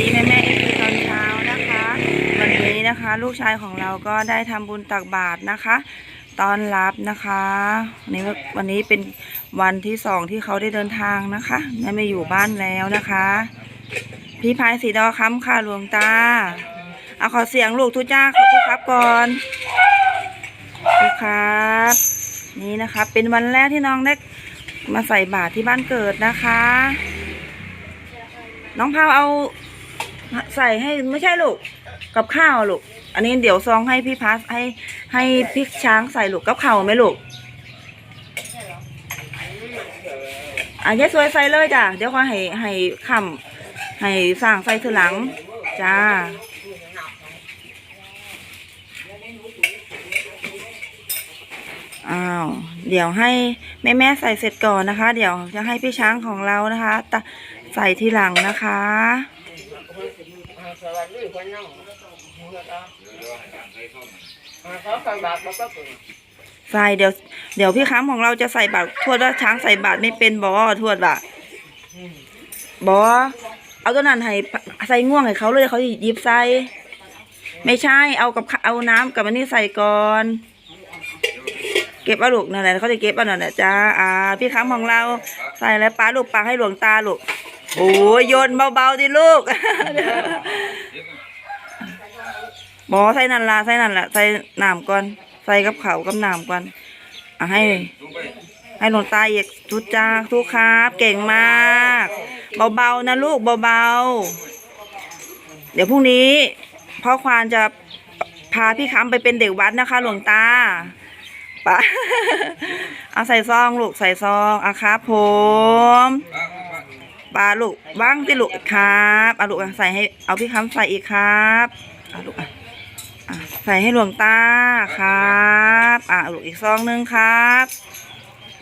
ดีแม่แม่เอฟซีตอนเช้านะคะ วันนี้นะคะ ลูกชายของเราก็ได้ทำบุญตักบาตรนะคะตอนรับนะคะวันนี้วันนี้เป็นวันที่สองที่เขาได้เดินทางนะคะแม่ไม่อยู่บ้านแล้วนะคะ พี่พายสีดอค้ำค่ะหลวงตาเอาขอเสียงลูกทุจ้าขอทุกครับก่อนทุกครับ นี่นะคะ เป็นวันแรกที่น้องได้มาใส่บาตรที่บ้านเกิดนะคะ น้องพาวเอา ใส่ให้ไม่ใช่ลูกกับข้าวลูก อันนี้เดี๋ยวซองให้พี่พัสให้ให้พี่ช้างใส่ลูกกับข้าวไหมลูกอะยายสวยใส่เลยจ้ะเดี๋ยวขอให้ให้คำให้สร้างใส่ทีหลัง จ้าอ้าวเดี๋ยวให้แม่แม่ใส่เสร็จก่อนนะคะ เดี๋ยวจะให้พี่ช้างของเรานะคะตะใส่ทีหลังนะคะ สวัสดีคนน้องเขาฟังบาทบอกก็เป็นใส่เดี๋ยวเดี๋ยวพี่ค้ำของเราจะใส่บาตรทวดว่าช้างใส่บาตรไม่เป็นบอทวดว่ะบอเอาตัวนั้นให้ใส่ง่วงให้เขาเลยเขาจะหยิบใส่ไม่ใช่เอากับเอาน้ำกับอันนี้ใส่ก่อน เก็บเอาลูกนั่นแหละเขาจะเก็บเอานั่นแหละจ้าอ่า พี่ค้ำของเราใส่แล้วป้าลูกปลาให้หลวงตาลูก โอ้ยโยนเบาๆดิลูกบอใส่นั่นละใส่นั่นละใส่หน้ำก่อน ใส่กับเขากับหน้ำก่อนอะให้ ให้หลวงตาเอกทุกจ้าทุกครับ เก่งมาก เบาๆนะลูกเบาๆ เดี๋ยวพรุ่งนี้พ่อควานจะพาพี่ค้ำไปเป็นเด็กวัดนะคะ หลวงตาปะเอาใส่ซองลูกใส่ซองอะครับผม ปลาลูกบ้างที่ลูกครับเอาลูกอะใส่ให้เอาพี่ค้ำใส่อีกครับเอาลูกอะอะใส่ให้หลวงตาครับอะลูกอีกซองหนึงครับ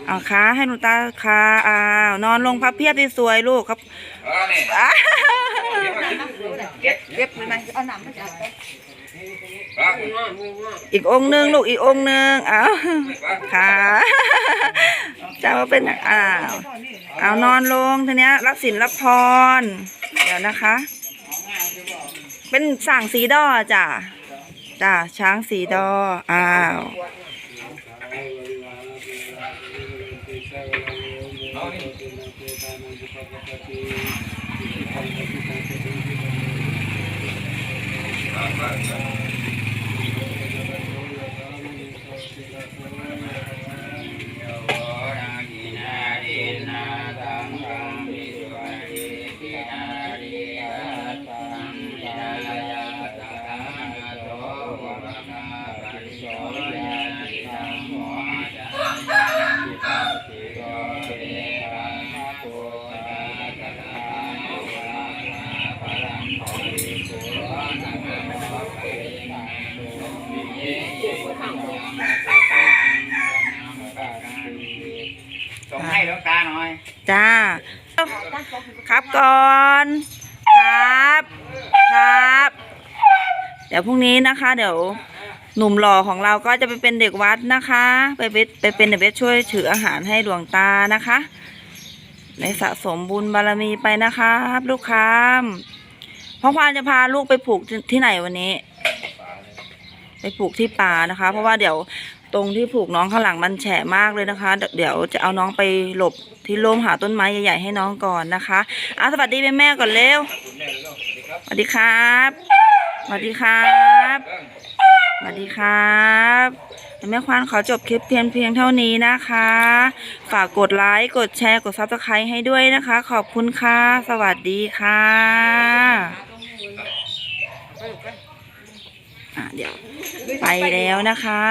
เอาขาให้หลวงตาค่ะอ้าวนอนลงพับเพียบที่สวยลูกครับอะ เก็บเก็บไหมเอาหนำมาจับไปอีกองค์หนึงลูกอีกองค์หนึงเอาขาจะว่าเป็นอ้าวเอานอนลงทีเนี้ยรับสินรับพร เดี๋ยวนะคะ เป็นสั่งสีดอจ้ะจ้ะช้างสีดออ้าว ส่ง ห้หลวงตาหน่อย จ้า ครับก่อน ครับ ครับ เดี๋ยวพรุ่งนี้นะคะ เดี๋ยวหนุ่มหล่อของเราก็จะไปเป็นเด็กวัดนะคะ ไปเป็นไปเป็นเด็กวัดช่วยถืออาหารให้หลวงตานะคะ ในสะสมบุญบารมีไปนะคะครับลูกค้าพ่อควานจะพาลูกไปผูกที่ที่ไหนวันนี้ ไปผูกที่ป่านะคะ เพราะว่าเดี๋ยว ตรงที่ผูกน้องข้างหลังมันแฉะมากเลยนะคะ เดี๋ยวจะเอาน้องไปหลบที่ร่มหาต้นไม้ใหญ่ๆให้น้องก่อนนะคะอะสวัสดีแม่ๆก่อนเร็วสวัสดีครับสวัสดีครับสวัสดีครับแม่ควานขอจบคลิปเพียงเพียงเท่านี้นะคะ ฝากกดไลค์กดแชร์กดซับสไครต์ให้ด้วยนะคะ ขอบคุณค่ะ สวัสดีค่ะอะเดี๋ยวไปแล้วนะคะ